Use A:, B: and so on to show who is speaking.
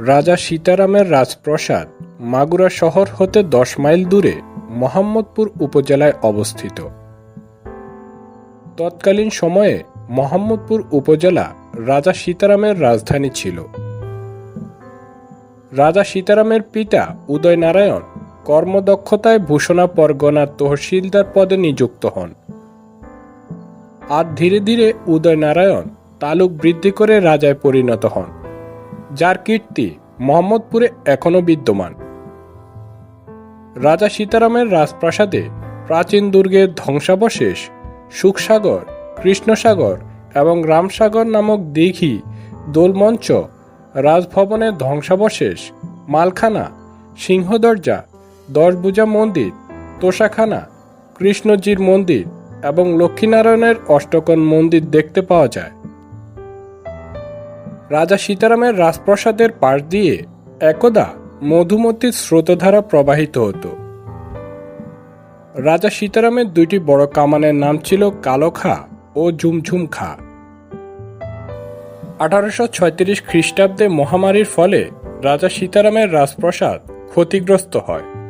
A: রাজা সীতারামের রাজপ্রাসাদ মাগুরা শহর হতে দশ মাইল দূরে মোহাম্মদপুর উপজেলায় অবস্থিত। তৎকালীন সময়ে মোহাম্মদপুর উপজেলা রাজা সীতারামের রাজধানী ছিল। রাজা সীতারামের পিতা উদয়নারায়ণ কর্মদক্ষতায় ভূষণা পরগনার তহসিলদার পদে নিযুক্ত হন। আর ধীরে ধীরে উদয়নারায়ণ তালুক বৃদ্ধি করে রাজায় পরিণত হন। যার কীর্তি মোহাম্মদপুরে এখনও বিদ্যমান। রাজা সীতারামের রাজপ্রাসাদে প্রাচীন দুর্গের ধ্বংসাবশেষ সুখসাগর, কৃষ্ণসাগর এবং রামসাগর নামক দিঘি, দোলমঞ্চ, রাজভবনের ধ্বংসাবশেষ, মালখানা, সিংহদরজা, দশভুজা মন্দির, তোষাখানা, কৃষ্ণজির মন্দির এবং লক্ষ্মীনারায়ণের অষ্টকোণ মন্দির দেখতে পাওয়া যায়। রাজা সীতারামের রাজপ্রাসাদের পাশ দিয়ে একদা মধুমতির স্রোতধারা প্রবাহিত হতো। রাজা সীতারামের দুইটি বড় কামানের নাম ছিল কালো খা ও ঝুমঝুম খা আঠারোশো ছয়ত্রিশ খ্রিস্টাব্দে মহামারীর ফলে রাজা সীতারামের রাজপ্রাসাদ ক্ষতিগ্রস্ত হয়।